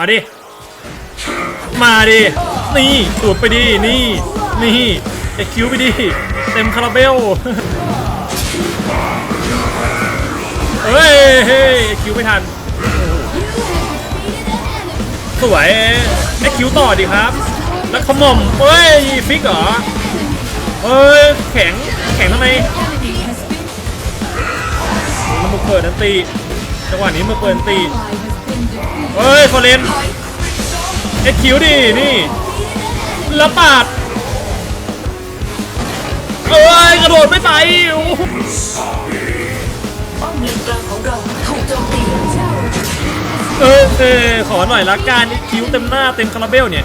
มาดิ มาดิ นี่สูดไปดิ นี่ นี่เอ็กคิวไปดิ เต็มคาราเบล เฮ้ยเฮ้ยเอ็กคิวไม่ทัน สวยเอ็กคิวต่อดิครับ แล้วขมมเฮ้ย ฟิกเหรอ เฮ้ย แข็ง แข็งทำไมมันมาเปิดนันตี จังหวะนี้มาเปิดนันตี เฮ้ยฟอเลนเอ็ดคิวดินี่แล้วปาดเอ้ยกระโดดไม่ไปโอ้โหเองเราถูกโจมตีเอเออขอหน่อยละกันเอ็ดคิวเต็มหน้าเต็มคาราเบลเนี่ย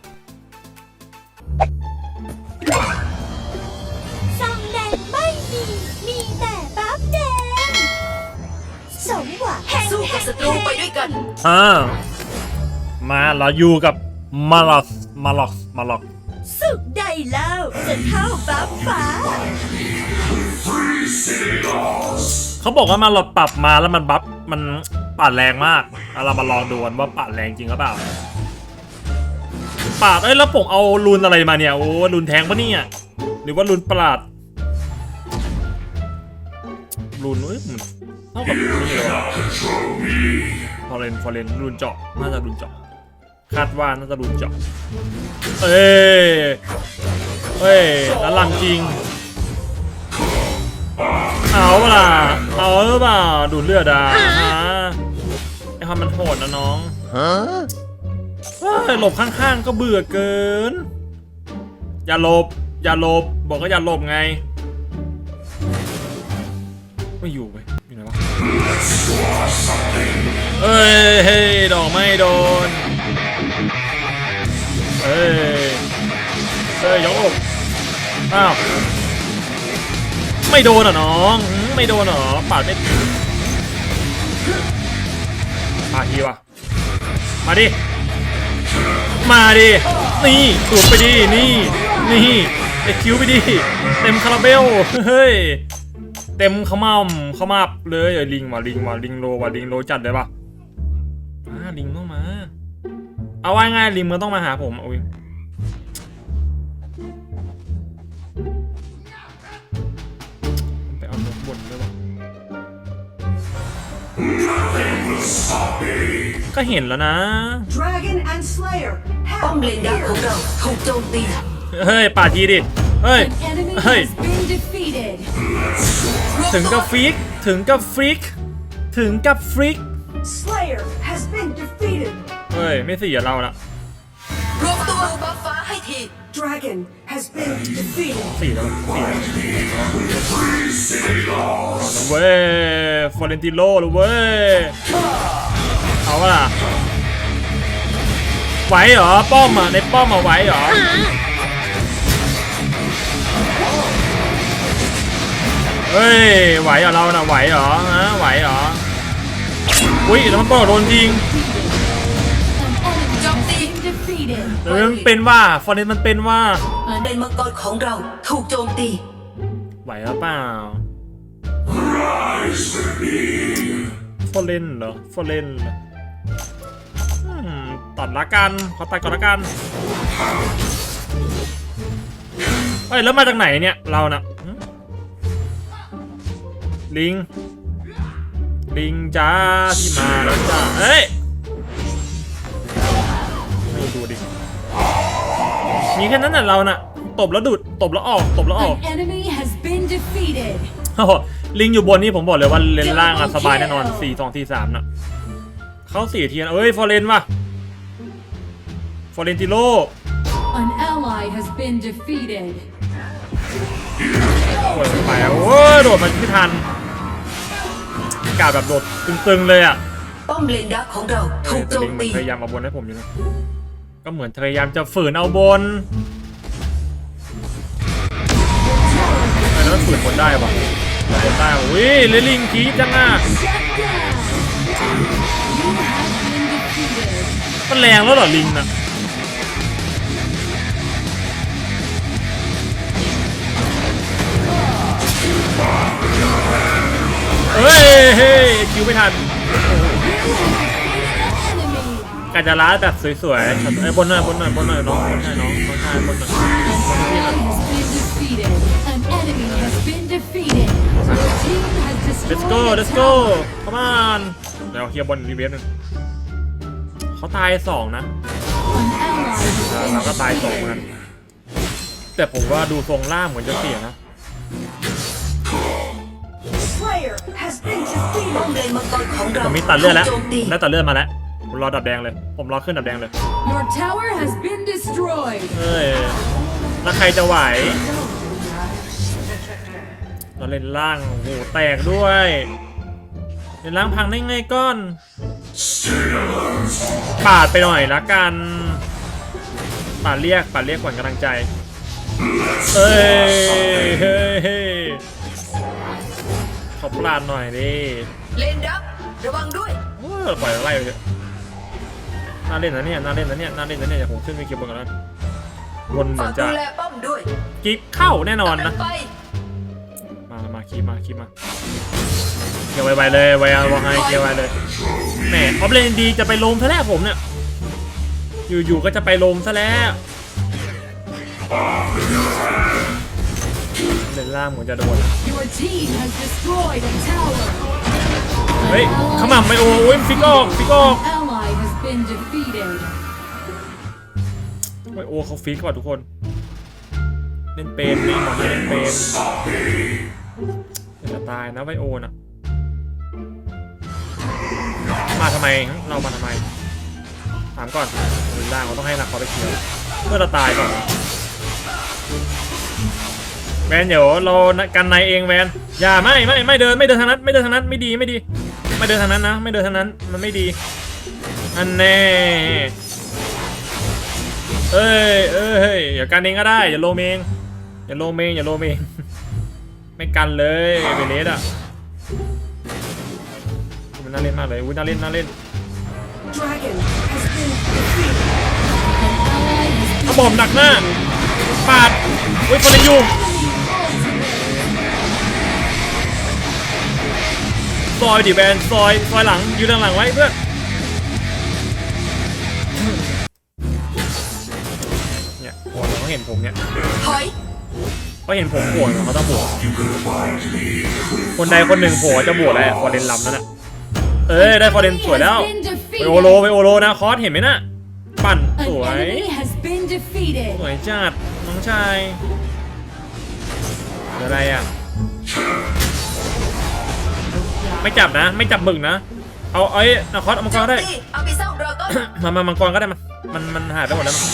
ซองแดงไม่มี มีแต่บัฟแดงสมหวังแห่งสู้กับศัตรูไปด้วยกัน อ่ามาเราอยู่กับมาลอสมาลอสมาลอกสุขใดเล่าจะเท่าบัฟฟ้า เขาบอกว่ามาลอสปรับมาแล้วมันบัฟมันปาดแรงมากเอาเรามาลองดูกันว่าปาดแรงจริงหรือเปล่า ปาดเอ้ยแล้วผมเอารูนอะไรมาเนี่ยโอ้รูนแทงปะเนี่ยหรือว่ารูนปราดรูนเอ้ยเท่ากับนี่เลยวะฟอเรนฟอเรนรูนเจาะน่าจะรูนเจาะคาดว่าน่าจะรูนเจาะเอ้ยเฮ้ยแล้วลันจริงเอาเปล่าเอาหรือเปล่าดูดเลือดอะฮะไอ้ความมันโหดนะน้องฮ้ย หลบข้างๆก็เบื่อเกิน อย่าหลบ อย่าหลบ บอกก็อย่าหลบไง ไม่อยู่ไปอยู่ไหนวะเอ้ยเฮ้ยดอกไม่โดน เอ้ยเอ้ยยกอกอ้าว ไม่โดนเหรอน้อง ไม่โดนเหรอปาดไม่มาทีวะมาดิ มาดิ นี่สูดไปดิ นี่ นี่เอ็กคิวไปดิ เต็มคาราเบล เฮ้ย เต็มขมำขมับเลยเอลิงว่ะลิงว่ะลิงโลว่ะลิงโลจัดเลยปะอ่าลิงต้องมา เอาไว้ง่ายลิงมันต้องมาหาผมอาวิงไปเอานกบนด้วยวะก็เห็นแล้วนะ Dragon and Slayer ป้อม have เลนดาวของเราถูกโจมตีเฮ้ยป่าดทีดิ เฮ้ย enemy เฮ้ย has been defeated ถึงกับฟิก ถึงกับฟิก ถึงกับฟิก Slayer has been defeated. เฮ้ย ไม่เสียเราละรวมตัวบัฟฟ้าให้ที Dragon has been defeated. สี่แล้วสี่แล้วเอาละเว้ยฟอเรนติโลเลยเว้ย เอาวะล่ะ ไหวเหรอป้อมอะในป้อมอะไหวเหรอเฮ้ยไหวเหรอเราน่ะไหวเหรอฮะไหวเหรออุ้ยแล้วมันป้องโดนจริงโจมตี defeated เออมันเป็นว่าฟอร์เรนมันเป็นว่าเลนมังกรของเราถูกโจมตี ไหวหรือเปล่าฟอร์เรนเหรอฟอร์เรนเหรออืม ตัดละกันขอตัดก่อนละกันเฮ้ยแล้วมาจากไหนเนี่ยเราน่ะหึลิง ลิงจ้าที่มาแล้วจ้าเฮ้ยดูดูดิมีแค่นั้นน่ะเราน่ะตบแล้วดูดตบแล้วออกตบแล้วออก an enemy has been defeated โอ้โหลิงอยู่บนนี่ผมบอกเลยว่าเลนล่างอะสบายแน่นอน4 2 4 3น่ะเข้าสี่ทีนะเอ้ยฟอร์เรนว่ะ ฟอร์เรนติโล an ally has been defeated โอ้ยไปอะโอ้ยโดดมาไม่ทันกาแบบโดดตึงๆเลยอะป้อมเลนดักของเราถูกแต่โจลิมงมันตีพยายามเอาบนให้ผมอยู่นะก็เหมือนพยายามจะฝืนเอาบนแต่แล้วมันฝืนบนได้ปะฝืนบนได้ปะอุ้ยเลลิงคีดจังอะมันแรงแล้วเหรอลิงน่ะ เฮ้ยเฮ้ยคิวไม่ทันกาจะล้าแบบสวยๆไอ้บนหน่อยบนหน่อยบนหน่อยน้องบนหน่อยน้องบนหน่อยบนหน่อยบนหน่อย An enemy has been defeated. An enemy has been defeated. Your team has destroyed let's go let's go come on เดี๋ยวเคลียร์บนรีเวฟหนึงเขาตายสองนะ An ally has เราก็ตายสองเหมือนกันแต่ผมว่าดูทรงล่างเหมือนจะเสียนะ ผมมีตัดเลือดแล้วถูกโจมตีแล้วตัดเลือดมาแล้วผมรอดับแดงเลย ผมรอขึ้นดับแดงเลย Your tower has been destroyed. เอ้ยแล้วใครจะไหวเราเล่นล่างโอ้โหแตกด้วยเล่นล่างพังได้ไงก้อนปาดไปหน่อยละกันปาดเรียกปาดเรียกขวัญกำลังใจเอ้ยเฮ้ยเฮ้ย ขอปลาดหน่อยดิเลนดักระวังด้วยโอ้ยปล่อยไล่ไปเถอะน่าเล่นนะเนี่ยน่าเล่นนะเนี่ยน่าเล่นนะเนี่ยอย่าผมขึ้นไปเก็บบนก่อนนะบนเหมืฝาอกนจะดูแลป้อมด้วยกิ๊กเข้าแน่นอนนะไปมามาคีบมาคีบมาเกียวไวๆเลยไวเอาวางให้เกียวไวเลยแหมออฟเลนดีจะไปลมซะแล้วผมเนี่ย อยู่ๆก็จะไปลมซะแล้ว เล่นล่างเหมือนจะโดนนะ Your team has destroyed a tower. เฮ้ยขมับไม่โอ้ยฟิกออกฟิกออก An ally has been defeated. ไวโอเขาฟิกว่ะทุกคนเล่นเป็นนี่หมอนี่เล่นเป็นเดี๋ยวจะตายนะไวโอน่ะมาทำไมเรามาทำไมถามก่อนหรือล่างเราต้องให้นักเขาไปเคลียร์เพื่อเราตายก่อนนะ แวนเดี๋ยวเรากันในเองแวนอย่าไม่ไม่ไม่เดินไม่เดินทางนั้นไม่เดินทางนั้นไม่ดีไม่ดี ไม่เดินทางนั้นนะ ไม่เดินทางนั้นมันไม่ดีอันแน่เอ้ยเอ้ยอย่ากันเองก็ได้อย่าโลมเองอย่าโลมเองอย่าโลมเองไม่กันเลยเบเลสอะมันน่าเล่นมากเลยอุ้ยน่าเล่นน่าเล่น Dragon has been defeated. An ally has กระบอกหนักหน้าปาดอุ้ยคนละยู ซอยดิแบนซอยซอยหลังยืนด้านหลังไว้เพื่อนเนี่ยโหดเขาเห็นผมเนี่ยถอยเขาเห็นผมโหดเขาต้องโหวตคนใดคนหนึ่งโผล่จะโหวตแล้วฟอร์เรนลำนั่นน่ะเอ้ยได้ฟอร์เรนสวยแล้ว been ไปโอโล defeated. ไปโอโลนะคอสเห็นไหมน่ะปั่น An สวย enemy has been defeated. สวยจัดน้องชายเดี๋ยวอะไรอะ ไม่จับนะ ไม่จับหมึกนะ เอาเอ้ยนาคอสเอามังกโจรมก็ได้ตีเอาไปเศร้าดราก้อนมามามังกรก็ได้มามันมันหายไปหมดแล้วมั้ง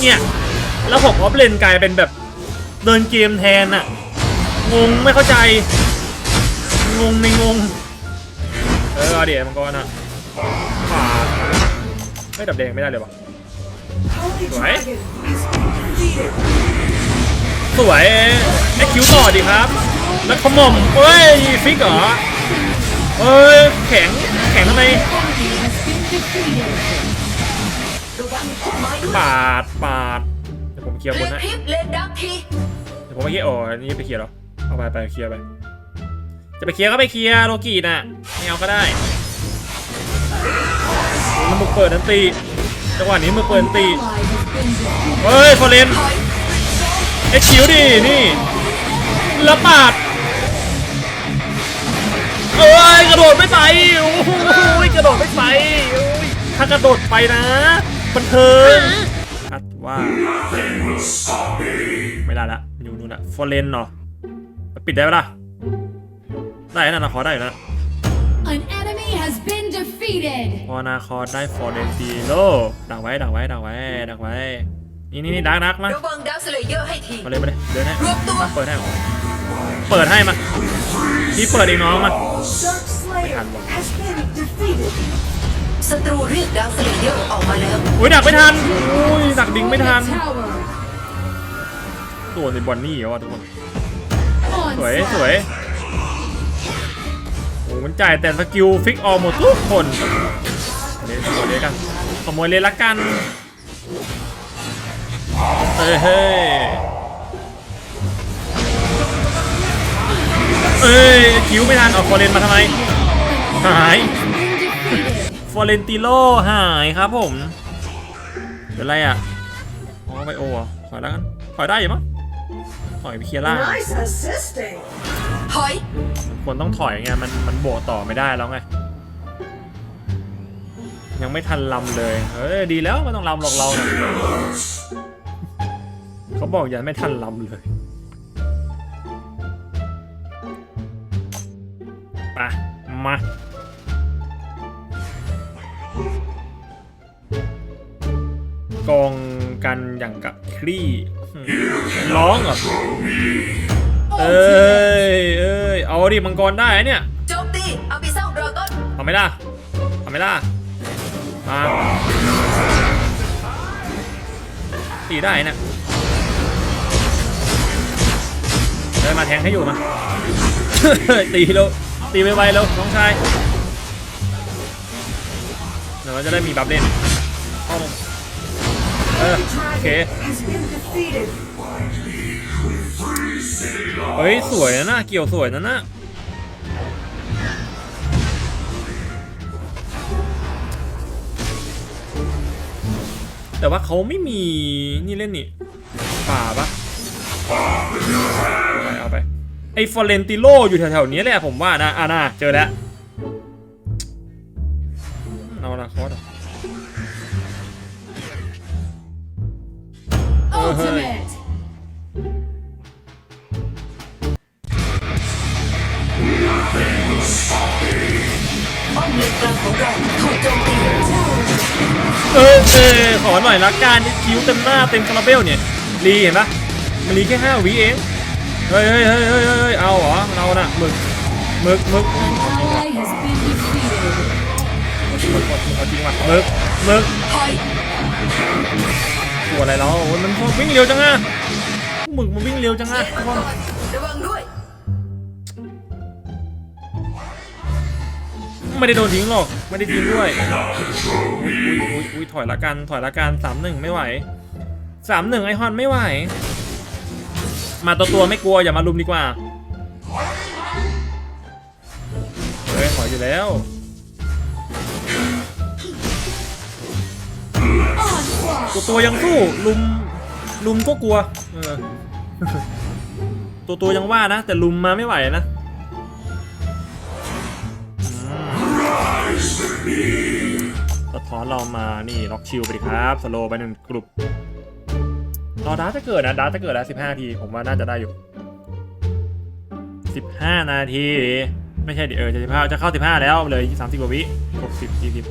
เนี่ย แล้วผมออฟเลนกลายเป็นแบบเดินเกมแทนอะงงไม่เข้าใจ งงในงง เออเอาเดี๋ยวมังกรอะขวาไม่ดับแดงไม่ได้เลยวะ Holy Right? Dragon has been defeated. สวยไอคิวต่อดีครับ แล้วขมอมเอ้ย ฟิกเหรอ เอ้ยแข็งแข็งทำไมปาดปาดเดี๋ยวผมเคลียร์บนนะเดี๋ยวผมไปเคลียร์อ๋อนี่ไปเคลียร์หรอเอาไปไปเคลียร์ไปจะไปเคลียร์ก็ไปเคลียร์โลกีน่ะไม่เอาก็ได้มันมึกเปิดนันตีจังหวะนี้มึกเปิดนันตีเฮ้ยฟอเรนถอยเอ็กคิวดินี่แล้วปาด เอ้ยกระโดดไม่ไปโอ้โหกระโดดไม่ไปโอ้ยถ้ากระโดดไปนะบันเทิงคัดว่าไม่ได้ละอยู่นู่นอะฟอร์เรนเนาะปิดได้ปะล่ะได้นะนะขอได้อยู่แล้ว An enemy has been defeated. พอนาคอได้ฟอร์เรนตีโลดักไว้ดักไว้ดักไว้ดักไว้นี่นี่นี่ดักดักมาระวังดาวสเลเยอร์ให้ทีมาเลยมาเลยเดินให้รวมตัวมาเปิดให้เปิดให้มา พี่เปิดเองน้องมา Dark Slayer has been defeated. ศัตรูเรียกดาวสเลเยอร์ออกมาแล้วอุ้ยดักไม่ทันอุ้ยดักดิ้งไม่ทัน Tower ตัวในบอนนี่แล้วอะทุกคน on สวยสวยโอ้มันจ่ายแต่สกิลฟิกออลหมดทุกคนเดี๋ยวขโมยเลยกันขโมยเลยละกันเฮ้ย เฮ้ยเอ้ยคิวไม่ทันเอาฟอร์เรนมาทำไม หายฟอร์เรนติโลหายครับผมเป็นไรอะอ๋อไบโอเหรอถอยแล้วกันถอยได้อยู่มั้งถอยไปเคลียร์ล่าง Nice assisting. ถอยควรต้องถอยไงมันมันโบกต่อไม่ได้แล้วไงยังไม่ทันลำเลย เฮ้ยดีแล้วไม่ต้องลำหรอกเราน่ะเขาบอกอย่าไม่ทันลำเลย ไปมา กองกันอย่างกับคลี่อืมร้องเหรอเอ้ยเอ้ยเอาดิมังกรได้เนี่ยโจมตีอาบิซัลดราก้อนเอาไหม่ล่ะเอาไหม่ล่ะมาตีได้เนี่ยเดินมาแทงให้อยู่มาตีแล้ว ตีไวๆแล้วน้องชายเดี๋ยวเราจะได้มีบัฟเล่นเข้ามาเออโอเคเฮ้ย สวยนะนะเกี่ยวสวยนะนะแต่ว่าเขาไม่มีนี่เล่นนี่ป่าปะเอาไปเอาไป ไอ้ฟอเรนติโลอยู่แถวๆนี้แหละผมว่านะอ่าน่าเจอแล้วเอาละคอส ultimate ป้อมเลนกลางของเราถูกโจมตีเออเออขอหน่อยละกันคิ้วเต็มหน้าเต็มคาราเบลเนี่ยรีเห็นปะมันรีแค่ห้าวิเอง เฮ้ยเฮ้ยเฮ้ยเฮ้ยเฮ้ยเอาเหรอเราน่ะหมึกหมึกหมึกหมึกเอาจริงว่ะหมึกหมึกถอยตัวอะไรแล้วโอ้ยมันวิ่งเร็วจังอะหมึกมันวิ่งเร็วจังอะนมังกรระวังด้วยไม่ได้โดนทิ้งหรอก ไม่ได้ทิ้งด้วยอุ้ยอุ้ยอุ้ยถอยละกัน ถอยละกันสามหนึ่งไม่ไหวสามหนึ่งไอฮอนไม่ไหว มาตัวตัวไม่กลัวอย่ามาลุมดีกว่าเฮ้ยถอยอยู่แล้วตัวตัวยังสู้ลุมลุมก็กลัวเออตัวตัวยังว่านะ แต่ลุมมาไม่ไหวนะอืมสะท้อนเรามานี่ล็อกชิลไปดิครับสโลไปหนึ่งกลุ่ม รอดาร์จะเกิดนะดาร์จะเกิดแล้วสิบห้าที ผมว่าน่าจะได้อยู่สิบห้านาที ไม่ใช่ดิเออจะสิบห้าจะเข้าสิบห้าแล้วเลยสามสิบกว่าวิหกสิบสี่สิบ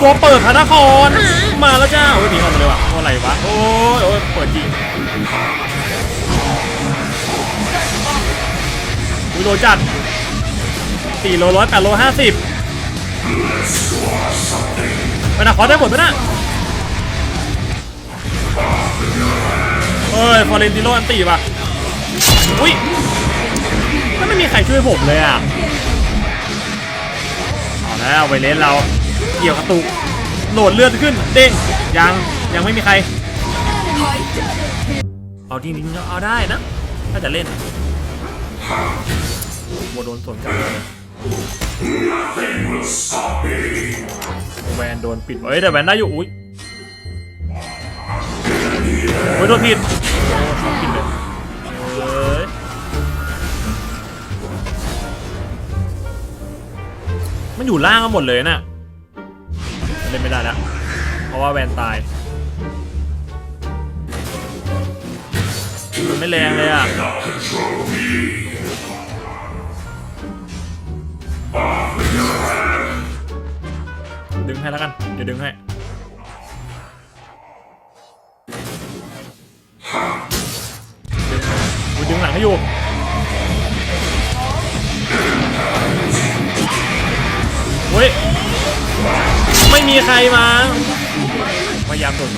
ตัวเปิดพระนครมาแล้วจ้าโอ้ยหนีออกมาเลยว่ะโอ้อะไรวะ โอ้ยโอ้ยเปิดจริงอุ้ยโลจัดสี่โลร้อยแปดโลห้าสิบมันอะขอได้หมดไหมนะ เฮ้ยฟอร์เรนติโลอันตีป่ะอุ้ยแล้วไม่มีใครช่วยผมเลยอะเอาแล้วไวเลนเราเกี่ยวกระตุกโหลดเลือดขึ้นเด้งยังยังไม่มีใครถอยเอาจริงๆเอาได้นะถ้าจะเล่นวัวโดนสวนกลับเลยแวนโดนปิดเอ้ยแต่แวนได้อยู่อุ้ย โอ้ยโดนผิดโอ้ยผิดเลยเอ้ยมันอยู่ล่างกันหมดเลยน่ะเล่นไม่ได้แล้วเพราะว่าแวนตายมันไม่แรงเลยอะดึงให้แล้วกัน เดี๋ยวดึงให้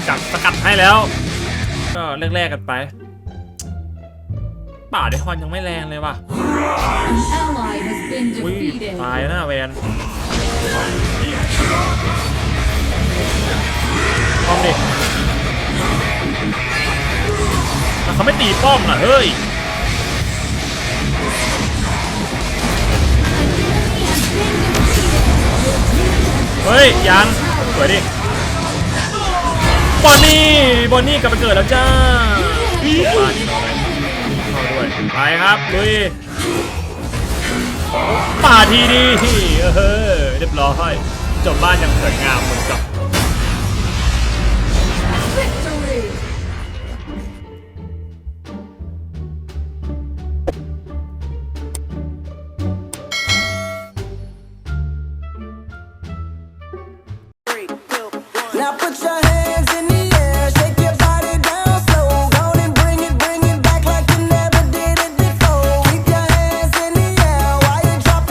จับสกัดให้แล้ว ก็แรกๆกันไป ป่าเดคอนยังไม่แรงเลยว่ะอุ้ยตายหน้าแวนป้อมดิแต่เขาไม่ตีป้อมอะ เฮ้ยเฮ้ย ยังสวยดิ บอนนี่บอนนี่กลับมาเกิดแล้วจ้าบ้านเข้เข้าด้วยไปครับลุยป่าทีดีเออเรียบร้อยจบบ้านอย่างสวยงามเหมือนกับ